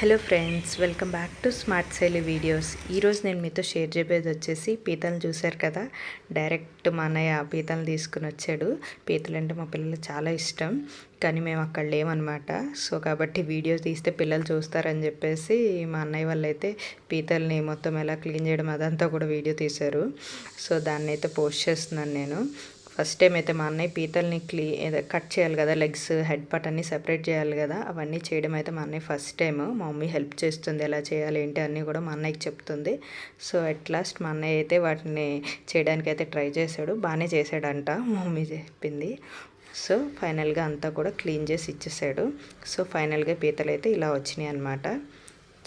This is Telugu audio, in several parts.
Hello friends welcome back to smart Shaili videos. ఈరోజు నేను మీతో షేర్ చెప్పేది వచ్చేసి పీతలు చూశారు కదా? డైరెక్ట్ మా అన్నయ్య పీతలు తీసుకుని వచ్చాడు. పీతలు అంటే మా పిల్లలు చాలా ఇష్టం కానీ మేము అక్కడ లేమన్నమాట. సో కాబట్టి వీడియో తీస్తే పిల్లలు చూస్తారని చెప్పేసి మా అన్నయ్య వాళ్ళైతే అయితే పీతల్ని మొత్తం ఎలా క్లీన్ చేయడం అదంతా కూడా వీడియో తీశారు. సో దాన్ని అయితే పోస్ట్ చేస్తున్నాను నేను. ఫస్ట్ టైం అయితే మా అన్నయ్య పీతల్ని క్లీ కట్ చేయాలి కదా లెగ్స్ హెడ్ పార్ట్ అన్నీ సెపరేట్ చేయాలి కదా అవన్నీ చేయడం అయితే మా అన్నయ్య ఫస్ట్ టైం మా మమ్మీ హెల్ప్ చేస్తుంది ఎలా చేయాలి ఏంటి అన్నీ కూడా మా అన్నయ్యకి చెప్తుంది. సో అట్ లాస్ట్ మా అన్నయ్య అయితే వాటిని చేయడానికి అయితే ట్రై చేశాడు. బాగానే చేశాడంట మమ్మీ చెప్పింది. సో ఫైనల్గా అంతా కూడా క్లీన్ చేసి ఇచ్చేసాడు. సో ఫైనల్గా పీతలు అయితే ఇలా వచ్చినాయి అనమాట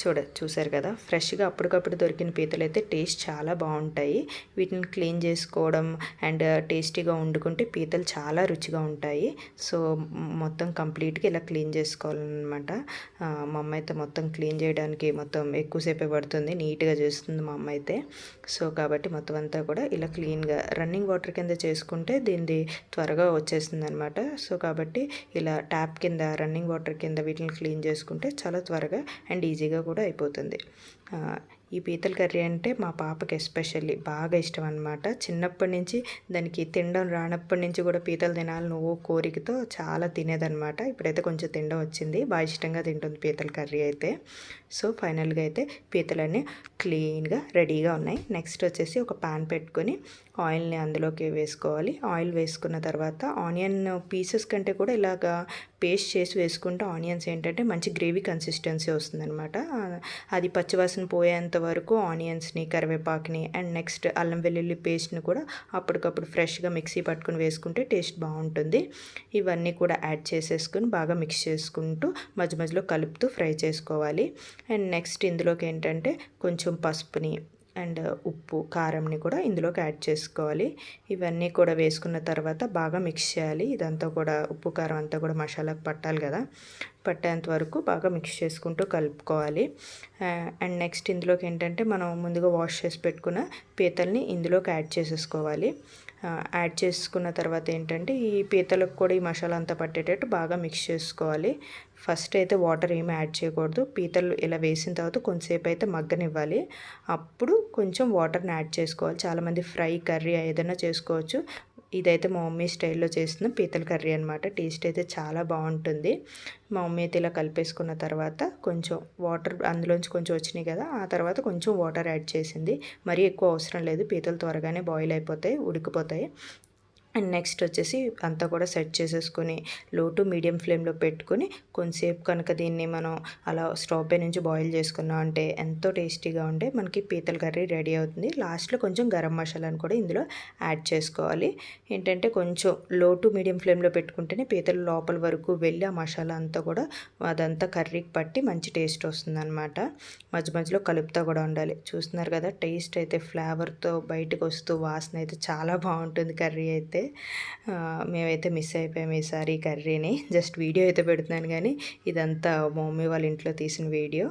చూడ చూసారు కదా? ఫ్రెష్గా అప్పటికప్పుడు దొరికిన పీతలు అయితే టేస్ట్ చాలా బాగుంటాయి. వీటిని క్లీన్ చేసుకోవడం అండ్ టేస్టీగా వండుకుంటే పీతలు చాలా రుచిగా ఉంటాయి. సో మొత్తం కంప్లీట్గా ఇలా క్లీన్ చేసుకోవాలన్నమాట. మా అమ్మ అయితే మొత్తం క్లీన్ చేయడానికి మొత్తం ఎక్కువసేపే పడుతుంది. నీట్గా చేస్తుంది మా అమ్మ అయితే. సో కాబట్టి మొత్తం అంతా కూడా ఇలా క్లీన్గా రన్నింగ్ వాటర్ కింద చేసుకుంటే దీనిది త్వరగా వచ్చేస్తుంది అనమాట సో కాబట్టి ఇలా ట్యాప్ కింద రన్నింగ్ వాటర్ కింద వీటిని క్లీన్ చేసుకుంటే చాలా త్వరగా అండ్ ఈజీగా కూడా అయిపోతుంది. ఈ పీతల కర్రీ అంటే మా పాపకి ఎస్పెషల్లీ బాగా ఇష్టం అనమాట చిన్నప్పటి నుంచి దానికి తినడం రానప్పటి నుంచి కూడా పీతలు తినాలి నువ్వు కోరికతో చాలా తినేదనమాట ఇప్పుడైతే కొంచెం తినడం వచ్చింది. బాగా ఇష్టంగా తింటుంది పీతల కర్రీ అయితే. సో ఫైనల్గా అయితే పీతలన్నీ క్లీన్గా రెడీగా ఉన్నాయి. నెక్స్ట్ వచ్చేసి ఒక పాన్ పెట్టుకొని ఆయిల్ని అందులోకి వేసుకోవాలి. ఆయిల్ వేసుకున్న తర్వాత ఆనియన్ పీసెస్ కంటే కూడా ఇలాగా పేస్ట్ చేసి వేసుకుంటే ఆనియన్స్ ఏంటంటే మంచి గ్రేవీ కన్సిస్టెన్సీ వస్తుందన్నమాట. అది పచ్చివాసన పోయేంత వరకు ఆనియన్స్ని కరివేపాకుని అండ్ నెక్స్ట్ అల్లం వెల్లుల్లి పేస్ట్ని కూడా అప్పటికప్పుడు ఫ్రెష్గా మిక్సీ పట్టుకుని వేసుకుంటే టేస్ట్ బాగుంటుంది. ఇవన్నీ కూడా యాడ్ చేసేసుకుని బాగా మిక్స్ చేసుకుంటూ మధ్య మధ్యలో కలుపుతూ ఫ్రై చేసుకోవాలి. అండ్ నెక్స్ట్ ఇందులోకి ఏంటంటే కొంచెం పసుపుని అండ్ ఉప్పు కారంని కూడా ఇందులోకి యాడ్ చేసుకోవాలి. ఇవన్నీ కూడా వేసుకున్న తర్వాత బాగా మిక్స్ చేయాలి. ఇదంతా కూడా ఉప్పు కారం అంతా కూడా మసాలాకు పట్టాలి కదా. పట్టేంత వరకు బాగా మిక్స్ చేసుకుంటూ కలుపుకోవాలి. అండ్ నెక్స్ట్ ఇందులోకి ఏంటంటే మనం ముందుగా వాష్ చేసి పెట్టుకున్న పీతల్ని ఇందులోకి యాడ్ చేసేసుకోవాలి. యాడ్ చేసుకున్న తర్వాత ఏంటంటే ఈ పీతలకు కూడా ఈ మసాలా అంతా పట్టేటట్టు బాగా మిక్స్ చేసుకోవాలి. ఫస్ట్ అయితే వాటర్ ఏమి యాడ్ చేయకూడదు. పీతలు ఇలా వేసిన తర్వాత కొంతసేపు అయితే మగ్గనివ్వాలి. అప్పుడు కొంచెం వాటర్ని యాడ్ చేసుకోవాలి. చాలామంది ఫ్రై కర్రీ ఏదైనా చేసుకోవచ్చు. ఇదైతే మా మమ్మీ స్టైల్లో చేసిన పీతల కర్రీ అనమాట టేస్ట్ అయితే చాలా బాగుంటుంది. మా మమ్మీ అయితే ఇలా కలిపేసుకున్న తర్వాత కొంచెం వాటర్ అందులోంచి కొంచెం వచ్చినాయి కదా ఆ తర్వాత కొంచెం వాటర్ యాడ్ చేసింది. మరీ ఎక్కువ అవసరం లేదు. పీతలు త్వరగానే బాయిల్ అయిపోతాయి ఉడికిపోతాయి. అండ్ నెక్స్ట్ వచ్చేసి అంతా కూడా సెట్ చేసేసుకొని లో టు మీడియం ఫ్లేమ్లో పెట్టుకొని కొంతసేపు కనుక దీన్ని మనం అలా స్టవ్ పై నుంచి బాయిల్ చేసుకున్నాం అంటే ఎంతో టేస్టీగా ఉండే మనకి పీతల కర్రీ రెడీ అవుతుంది. లాస్ట్లో కొంచెం గరం మసాలాను కూడా ఇందులో యాడ్ చేసుకోవాలి. ఏంటంటే కొంచెం లో టు మీడియం ఫ్లేమ్లో పెట్టుకుంటేనే పీతల లోపల వరకు వెళ్ళి ఆ మసాలా అంతా కూడా అదంతా కర్రీకి పట్టి మంచి టేస్ట్ వస్తుందన్నమాట. మధ్య మధ్యలో కలుపుతా కూడా ఉండాలి. చూస్తున్నారు కదా టేస్ట్ అయితే ఫ్లేవర్తో బయటకు వస్తూ వాసన అయితే చాలా బాగుంటుంది కర్రీ అయితే. మేమైతే మిస్ అయిపోయాము ఈసారి కర్రీని. జస్ట్ వీడియో అయితే పెడుతున్నాను కానీ ఇదంతా మా మమ్మీ వాళ్ళ ఇంట్లో తీసిన వీడియో.